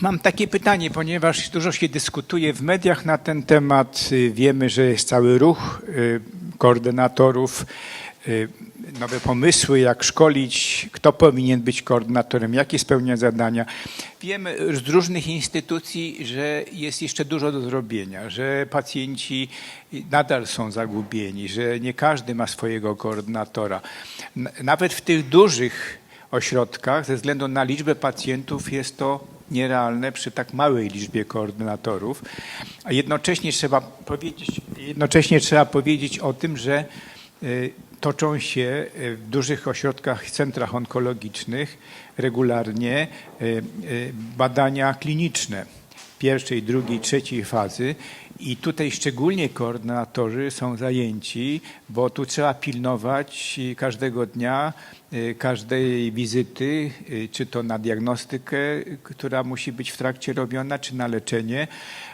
Mam takie pytanie, ponieważ dużo się dyskutuje w mediach na ten temat. Y, Wiemy, że jest cały ruch y, koordynatorów, y, nowe pomysły, jak szkolić, kto powinien być koordynatorem, jakie spełnia zadania. Wiemy z różnych instytucji, że jest jeszcze dużo do zrobienia, że pacjenci nadal są zagubieni, że nie każdy ma swojego koordynatora. Nawet w tych dużych ośrodkach, ze względu na liczbę pacjentów, jest to nierealne przy tak małej liczbie koordynatorów. A jednocześnie trzeba powiedzieć, jednocześnie trzeba powiedzieć o tym, że y, toczą się y, w dużych ośrodkach, centrach onkologicznych regularnie y, badania kliniczne pierwszej, drugiej, trzeciej fazy. I tutaj szczególnie koordynatorzy są zajęci, bo tu trzeba pilnować każdego dnia, każdej wizyty, y, czy to na diagnostykę, która musi być w trakcie robiona, czy na leczenie.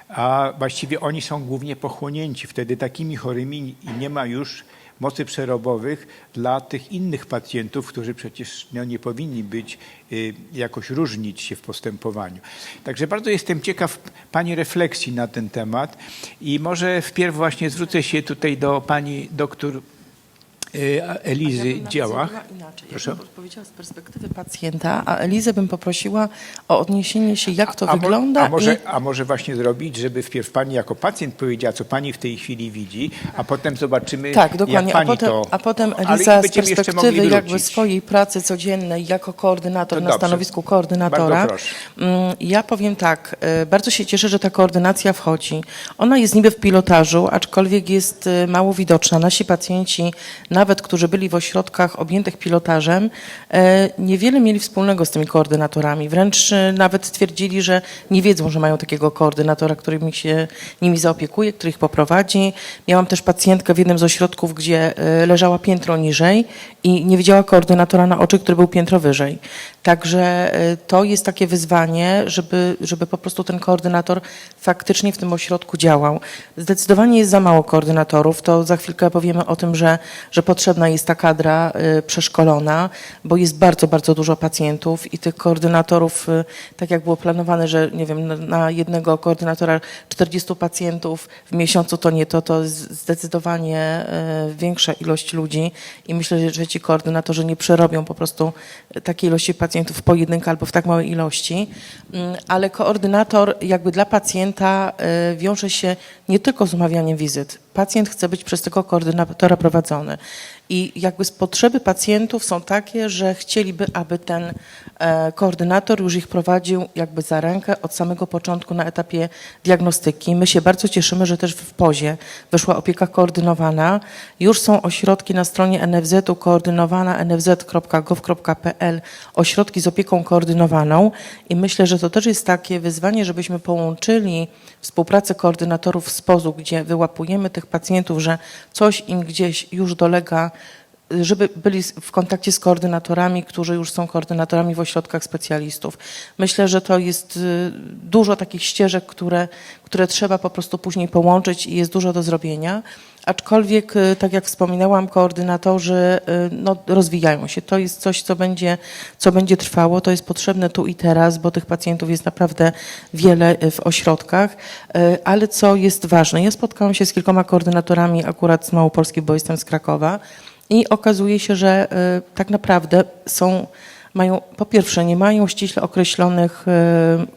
A właściwie oni są głównie pochłonięci wtedy takimi chorymi i nie ma już mocy przerobowych dla tych innych pacjentów, którzy przecież no, nie powinni być y, jakoś różnić się w postępowaniu. Także bardzo jestem ciekaw Pani refleksji na ten temat i może wpierw właśnie zwrócę się tutaj do Pani doktor y, Elizy Ja Działach. Inaczej. Proszę. Ja bym powiedziała z perspektywy pacjenta, a Elizę bym poprosiła o odniesienie się, jak to a, mo- wygląda. a, może, i... a może właśnie zrobić, żeby wpierw Pani jako pacjent powiedziała, co Pani w tej chwili widzi, a potem zobaczymy, Tak, dokładnie. jak A Pani potem, to... a potem Eliza z perspektywy jakby swojej pracy codziennej jako koordynator To na dobrze. stanowisku koordynatora. Mm, Ja powiem tak, y, bardzo się cieszę, że ta koordynacja wchodzi. Ona jest niby w pilotażu, aczkolwiek jest y, mało widoczna. Nasi pacjenci, nawet którzy byli w ośrodkach objętych pilotażem, e, niewiele mieli wspólnego z tymi koordynatorami. Wręcz y, nawet twierdzili, że nie wiedzą, że mają takiego koordynatora, który mi się nimi zaopiekuje, który ich poprowadzi. Miałam też pacjentkę w jednym z ośrodków, gdzie e, leżała piętro niżej i nie widziała koordynatora na oczy, który był piętro wyżej. Także e, to jest takie wyzwanie, żeby, żeby po prostu ten koordynator faktycznie w tym ośrodku działał. Zdecydowanie jest za mało koordynatorów. To za chwilkę powiemy o tym, że, że potrzebna jest ta kadra e, przeszkolona, bo jest bardzo, bardzo dużo pacjentów i tych koordynatorów, e, tak jak było planowane, że nie wiem, na- jednego koordynatora 40 pacjentów w miesiącu to nie to, to zdecydowanie e, większa ilość ludzi i myślę, że ci koordynatorzy nie przerobią po prostu takiej ilości pacjentów w pojedynkę albo w tak małej ilości, Mm, ale koordynator jakby dla pacjenta wiąże się nie tylko z umawianiem wizyt. Pacjent chce być przez tego koordynatora prowadzony. I jakby z potrzeby pacjentów są takie, że chcieliby, aby ten e, koordynator już ich prowadził jakby za rękę od samego początku na etapie diagnostyki. My się bardzo cieszymy, że też w POZie wyszła opieka koordynowana. Już są ośrodki na stronie NFZ-u koordynowana nfz.gov.pl, ośrodki z opieką koordynowaną i myślę, że to też jest takie wyzwanie, żebyśmy połączyli współpracę koordynatorów POZ-u, gdzie wyłapujemy tych pacjentów, że coś im gdzieś już dolega, żeby byli w kontakcie z koordynatorami, którzy już są koordynatorami w ośrodkach specjalistów. Myślę, że to jest y, dużo takich ścieżek, które, które trzeba po prostu później połączyć i jest dużo do zrobienia. Aczkolwiek, y, tak jak wspominałam, koordynatorzy y, no, rozwijają się. To jest coś, co będzie, co będzie trwało, to jest potrzebne tu i teraz, bo tych pacjentów jest naprawdę wiele y, w ośrodkach. Ale co jest ważne, ja spotkałam się z kilkoma koordynatorami akurat z Małopolski, bo jestem z Krakowa i okazuje się, że tak naprawdę są mają, po pierwsze, nie mają ściśle określonych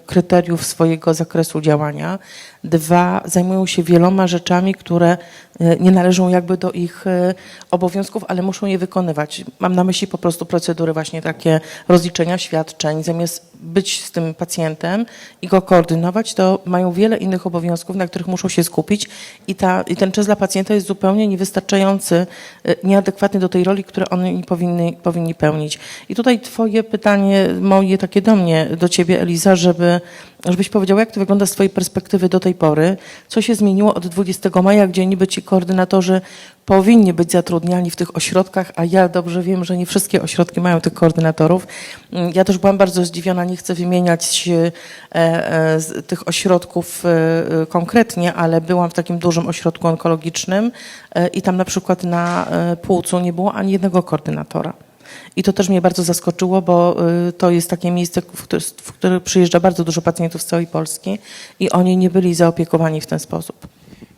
kryteriów swojego zakresu działania. Dwa, zajmują się wieloma rzeczami, które y, nie należą jakby do ich y, obowiązków, ale muszą je wykonywać. Mam na myśli po prostu procedury właśnie takie rozliczenia świadczeń. Zamiast być z tym pacjentem i go koordynować, to mają wiele innych obowiązków, na których muszą się skupić i, ta, i ten czas dla pacjenta jest zupełnie niewystarczający, y, nieadekwatny do tej roli, które oni powinni, powinni pełnić. I tutaj twoje pytanie, moje takie do mnie, do ciebie Eliza, żeby, żebyś powiedziała, jak to wygląda z twojej perspektywy do tej pory, co się zmieniło od 20 maja, gdzie niby ci koordynatorzy powinni być zatrudniani w tych ośrodkach, a ja dobrze wiem, że nie wszystkie ośrodki mają tych koordynatorów. Mm, Ja też byłam bardzo zdziwiona, nie chcę wymieniać e, e, tych ośrodków e, konkretnie, ale byłam w takim dużym ośrodku onkologicznym i tam na przykład na płucu nie było ani jednego koordynatora. I to też mnie bardzo zaskoczyło, bo y, to jest takie miejsce, w które, w które przyjeżdża bardzo dużo pacjentów z całej Polski i oni nie byli zaopiekowani w ten sposób.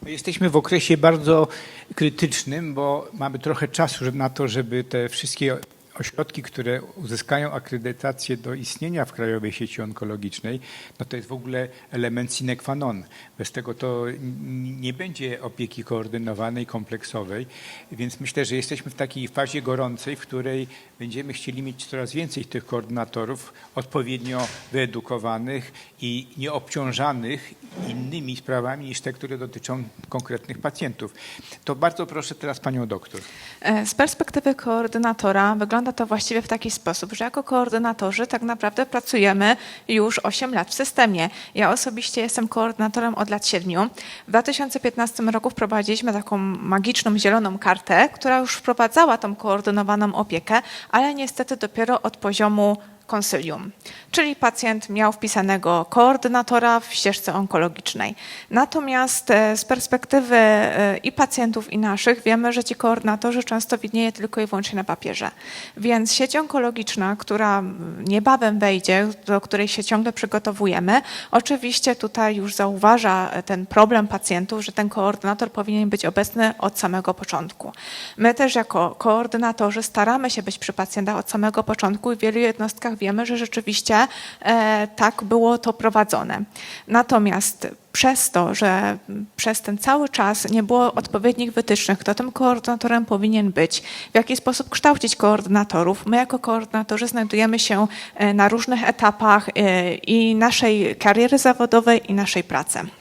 My Jesteśmy w okresie bardzo krytycznym, bo mamy trochę czasu na to, żeby te wszystkie ośrodki, które uzyskają akredytację do istnienia w Krajowej Sieci Onkologicznej, no to jest w ogóle element sine qua non. Bez tego to nie będzie opieki koordynowanej, kompleksowej, więc myślę, że jesteśmy w takiej fazie gorącej, w której będziemy chcieli mieć coraz więcej tych koordynatorów odpowiednio wyedukowanych i nieobciążanych innymi sprawami niż te, które dotyczą konkretnych pacjentów. To bardzo proszę teraz panią doktor. E, Z perspektywy koordynatora wygląda to właściwie w taki sposób, że jako koordynatorzy tak naprawdę pracujemy już 8 lat w systemie. Ja osobiście jestem koordynatorem od lat 7. W 2015 roku wprowadziliśmy taką magiczną zieloną kartę, która już wprowadzała tą koordynowaną opiekę, ale niestety dopiero od poziomu konsylium, czyli pacjent miał wpisanego koordynatora w ścieżce onkologicznej. Natomiast e, z perspektywy e, i pacjentów, i naszych wiemy, że ci koordynatorzy często widnieje tylko i wyłącznie na papierze. Więc sieć onkologiczna, która niebawem wejdzie, do której się ciągle przygotowujemy, oczywiście tutaj już zauważa ten problem pacjentów, że ten koordynator powinien być obecny od samego początku. My też jako koordynatorzy staramy się być przy pacjentach od samego początku i w wielu jednostkach wiemy, że rzeczywiście e, tak było to prowadzone. Natomiast przez to, że przez ten cały czas nie było odpowiednich wytycznych, kto tym koordynatorem powinien być, w jaki sposób kształcić koordynatorów, my jako koordynatorzy znajdujemy się e, na różnych etapach e, i naszej kariery zawodowej, i naszej pracy.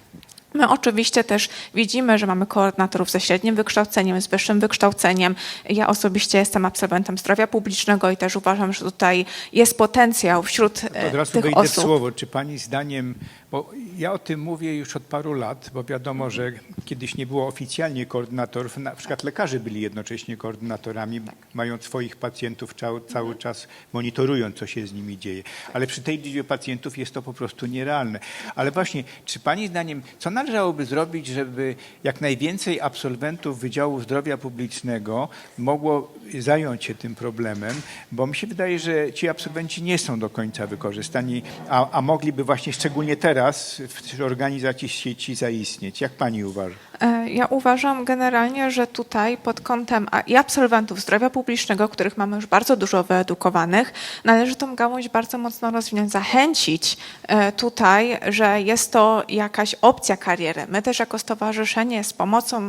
My oczywiście też widzimy, że mamy koordynatorów ze średnim wykształceniem, z wyższym wykształceniem. Ja osobiście jestem absolwentem zdrowia publicznego i też uważam, że tutaj jest potencjał wśród e, od razu tych wejdę w osób. słowo. Czy pani zdaniem, bo ja o tym mówię już od paru lat, bo wiadomo, że kiedyś nie było oficjalnie koordynatorów, na przykład lekarze byli jednocześnie koordynatorami, mając swoich pacjentów cały, cały czas monitorując, co się z nimi dzieje. Ale przy tej liczbie pacjentów jest to po prostu nierealne. Ale właśnie, czy pani zdaniem, co należałoby zrobić, żeby jak najwięcej absolwentów Wydziału Zdrowia Publicznego mogło zająć się tym problemem, bo mi się wydaje, że ci absolwenci nie są do końca wykorzystani, a, a mogliby właśnie szczególnie teraz w organizacji sieci zaistnieć. Jak pani uważa? E, Ja uważam generalnie, że tutaj pod kątem i absolwentów zdrowia publicznego, których mamy już bardzo dużo wyedukowanych, należy tą gałąź bardzo mocno rozwinąć, zachęcić e, tutaj, że jest to jakaś opcja kariery. My też jako stowarzyszenie z pomocą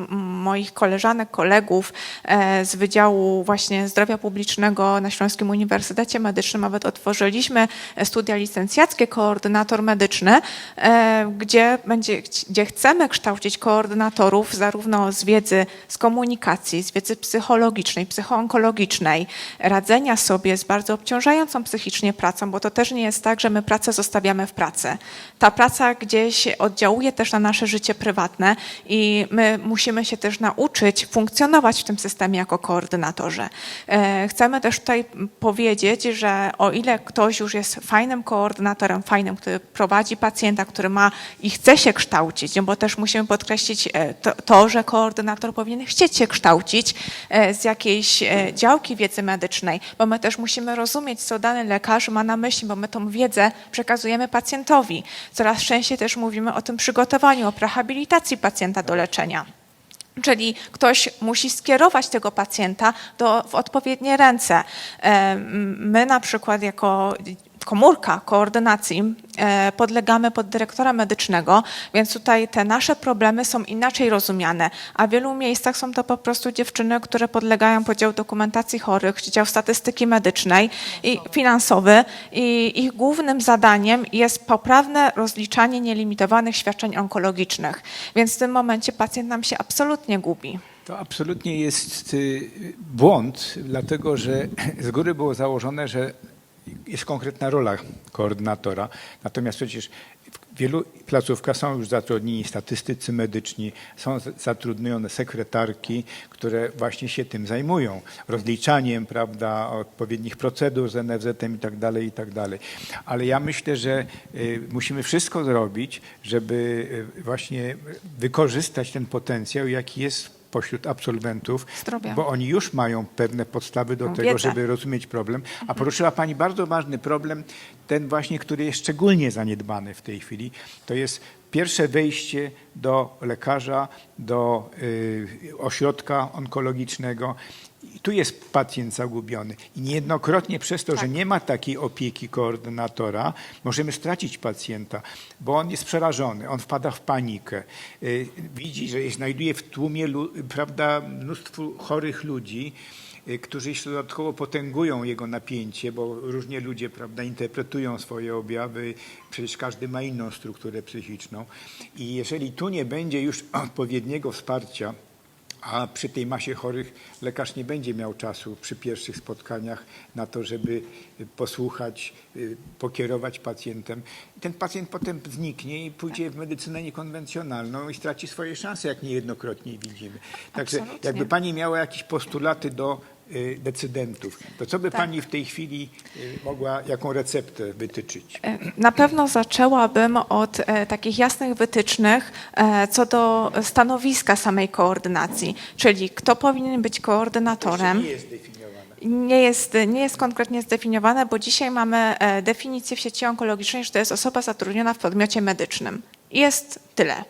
moich koleżanek, kolegów e, z Wydziału właśnie Zdrowia Publicznego na Śląskim Uniwersytecie Medycznym nawet otworzyliśmy studia licencjackie koordynator medyczny, gdzie, będzie, gdzie chcemy kształcić zarówno z wiedzy z komunikacji, z wiedzy psychologicznej, psychoonkologicznej, radzenia sobie z bardzo obciążającą psychicznie pracą, bo to też nie jest tak, że my pracę zostawiamy w pracy. Ta praca gdzieś oddziałuje też na nasze życie prywatne i my musimy się też nauczyć funkcjonować w tym systemie jako koordynatorzy. E, Chcemy też tutaj powiedzieć, że o ile ktoś już jest fajnym koordynatorem, fajnym, który prowadzi pacjenta, który ma i chce się kształcić, bo też musimy podkreślić e, to, to że koordynator powinien chcieć się kształcić e, z jakiejś e, działki wiedzy medycznej, bo my też musimy rozumieć, co dany lekarz ma na myśli, bo my tą wiedzę przekazujemy pacjentowi. Coraz częściej też mówimy o tym przygotowaniu, o rehabilitacji pacjenta do leczenia. Czyli ktoś musi skierować tego pacjenta do, w odpowiednie ręce. E, My na przykład jako komórka koordynacji e, podlegamy pod dyrektora medycznego, więc tutaj te nasze problemy są inaczej rozumiane, a w wielu miejscach są to po prostu dziewczyny, które podlegają podział dokumentacji chorych, dział statystyki medycznej i finansowy. I ich głównym zadaniem jest poprawne rozliczanie nielimitowanych świadczeń onkologicznych, więc w tym momencie pacjent nam się absolutnie gubi. To absolutnie jest y, błąd, dlatego że z góry było założone, że jest konkretna rola koordynatora. Natomiast przecież w wielu placówkach są już zatrudnieni statystycy medyczni, są zatrudnione sekretarki, które właśnie się tym zajmują. Rozliczaniem, prawda, odpowiednich procedur z NFZ-em i tak dalej, i tak. Ale ja myślę, że y, musimy wszystko zrobić, żeby y, właśnie wykorzystać ten potencjał, jaki jest pośród absolwentów, Zdrowia. bo oni już mają pewne podstawy do Tą tego, wiedzę. żeby rozumieć problem. A poruszyła Pani bardzo ważny problem, ten właśnie, który jest szczególnie zaniedbany w tej chwili. To jest pierwsze wejście do lekarza, do y, ośrodka onkologicznego. I tu jest pacjent zagubiony. I niejednokrotnie przez to, że nie ma takiej opieki koordynatora, możemy stracić pacjenta, bo on jest przerażony, on wpada w panikę. Y, Widzi, że znajduje w tłumie prawda, mnóstwo chorych ludzi, którzy jeszcze dodatkowo potęgują jego napięcie, bo różnie ludzie prawda, interpretują swoje objawy, przecież każdy ma inną strukturę psychiczną. I jeżeli tu nie będzie już odpowiedniego wsparcia, a przy tej masie chorych lekarz nie będzie miał czasu przy pierwszych spotkaniach na to, żeby y, posłuchać, y, pokierować pacjentem. Ten pacjent potem zniknie i pójdzie w medycynę niekonwencjonalną i straci swoje szanse, jak niejednokrotnie widzimy. Także Absolutnie. jakby pani miała jakieś postulaty do decydentów, to co by Tak. pani w tej chwili y, mogła, jaką receptę wytyczyć? E, Na pewno zaczęłabym od e, takich jasnych wytycznych e, co do stanowiska samej koordynacji, czyli kto powinien być koordynatorem. Nie jest. Nie jest, nie jest konkretnie zdefiniowane, bo dzisiaj mamy definicję w sieci onkologicznej, że to jest osoba zatrudniona w podmiocie medycznym. Jest tyle.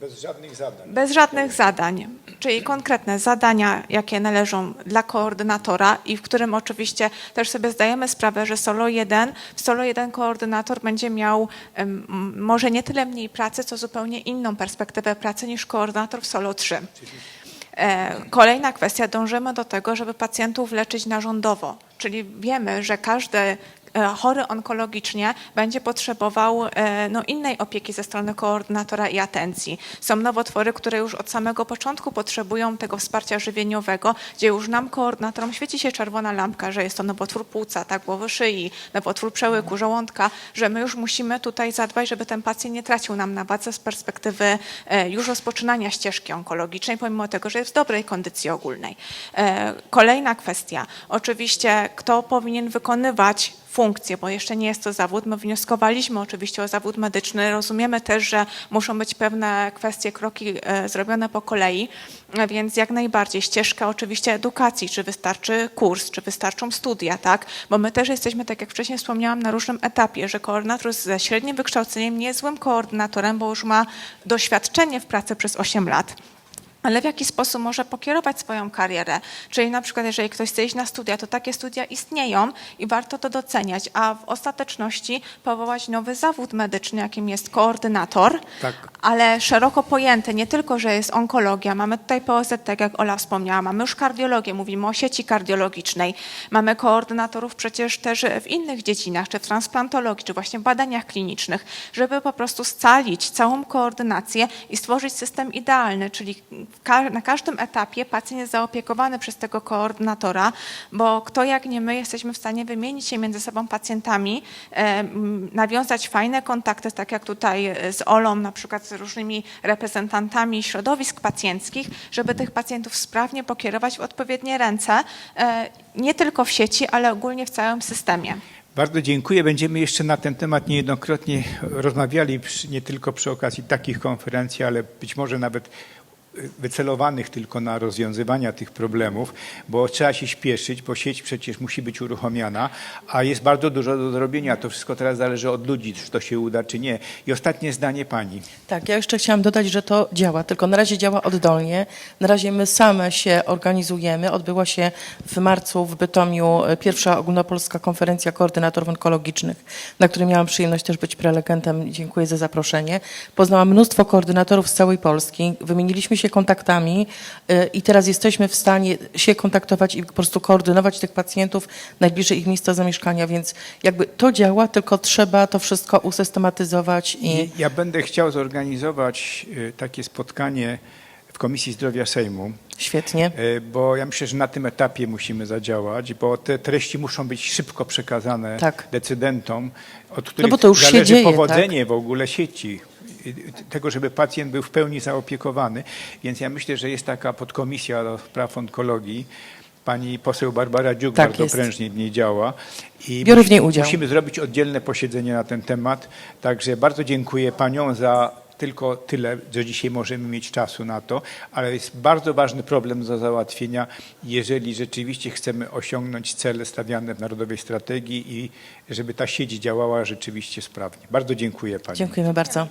Bez żadnych zadań. Bez żadnych zadań, czyli konkretne zadania, jakie należą dla koordynatora i w którym oczywiście też sobie zdajemy sprawę, że solo 1, w solo 1 koordynator będzie miał em, m, może nie tyle mniej pracy, co zupełnie inną perspektywę pracy niż koordynator w solo 3. E, Kolejna kwestia, dążymy do tego, żeby pacjentów leczyć narządowo, czyli wiemy, że każdy chory onkologicznie będzie potrzebował e, no, innej opieki ze strony koordynatora i atencji. Są nowotwory, które już od samego początku potrzebują tego wsparcia żywieniowego, gdzie już nam koordynatorom świeci się czerwona lampka, że jest to nowotwór płuca, tak, głowy szyi, nowotwór przełyku, żołądka, że my już musimy tutaj zadbać, żeby ten pacjent nie tracił nam na wadze z perspektywy e, już rozpoczynania ścieżki onkologicznej, pomimo tego, że jest w dobrej kondycji ogólnej. E, Kolejna kwestia, oczywiście kto powinien wykonywać funkcje, bo jeszcze nie jest to zawód. My wnioskowaliśmy oczywiście o zawód medyczny. Rozumiemy też, że muszą być pewne kwestie, kroki e, zrobione po kolei, e, więc jak najbardziej ścieżka oczywiście edukacji, czy wystarczy kurs, czy wystarczą studia, tak? Bo my też jesteśmy, tak jak wcześniej wspomniałam, na różnym etapie, że koordynator ze średnim wykształceniem nie jest złym koordynatorem, bo już ma doświadczenie w pracy przez 8 lat ale w jaki sposób może pokierować swoją karierę. Czyli na przykład, jeżeli ktoś chce iść na studia, to takie studia istnieją i warto to doceniać, a w ostateczności powołać nowy zawód medyczny, jakim jest koordynator, Tak. ale szeroko pojęty, nie tylko, że jest onkologia, mamy tutaj POZ, tak jak Ola wspomniała, mamy już kardiologię, mówimy o sieci kardiologicznej, mamy koordynatorów przecież też w innych dziedzinach, czy w transplantologii, czy właśnie w badaniach klinicznych, żeby po prostu scalić całą koordynację i stworzyć system idealny, czyli na każdym etapie pacjent jest zaopiekowany przez tego koordynatora, bo kto jak nie my jesteśmy w stanie wymienić się między sobą pacjentami, e, nawiązać fajne kontakty, tak jak tutaj e, z Olą, na przykład z różnymi reprezentantami środowisk pacjenckich, żeby tych pacjentów sprawnie pokierować w odpowiednie ręce, e, nie tylko w sieci, ale ogólnie w całym systemie. Bardzo dziękuję. Będziemy jeszcze na ten temat niejednokrotnie rozmawiali, nie tylko przy okazji takich konferencji, ale być może nawet wycelowanych tylko na rozwiązywania tych problemów, bo trzeba się śpieszyć, bo sieć przecież musi być uruchomiona, a jest bardzo dużo do zrobienia. To wszystko teraz zależy od ludzi, czy to się uda, czy nie. I ostatnie zdanie pani. Tak, ja jeszcze chciałam dodać, że to działa, tylko na razie działa oddolnie. Na razie my same się organizujemy. Odbyła się w marcu w Bytomiu e, pierwsza ogólnopolska konferencja koordynatorów onkologicznych, na której miałam przyjemność też być prelegentem. Dziękuję za zaproszenie. Poznałam mnóstwo koordynatorów z całej Polski. Wymieniliśmy się kontaktami e, i teraz jesteśmy w stanie się kontaktować i po prostu koordynować tych pacjentów najbliżej ich miejsca zamieszkania, więc jakby to działa, tylko trzeba to wszystko usystematyzować i ja będę chciał zorganizować y, takie spotkanie w Komisji Zdrowia Sejmu, świetnie. y, bo ja myślę, że na tym etapie musimy zadziałać, bo te treści muszą być szybko przekazane Tak. decydentom, od których bo to już się zależy dzieje, tak. powodzenie w ogóle sieci, y, tego, żeby pacjent był w pełni zaopiekowany. Więc ja myślę, że jest taka podkomisja do spraw onkologii. Pani poseł Barbara Dziuk Tak bardzo jest. prężnie w niej działa. I Biorę w niej udział. Musimy zrobić oddzielne posiedzenie na ten temat. Także bardzo dziękuję paniom za tylko tyle, że dzisiaj możemy mieć czasu na to, ale jest bardzo ważny problem do załatwienia, jeżeli rzeczywiście chcemy osiągnąć cele stawiane w Narodowej Strategii i żeby ta sieć działała rzeczywiście sprawnie. Bardzo dziękuję Pani. Dziękujemy bardzo.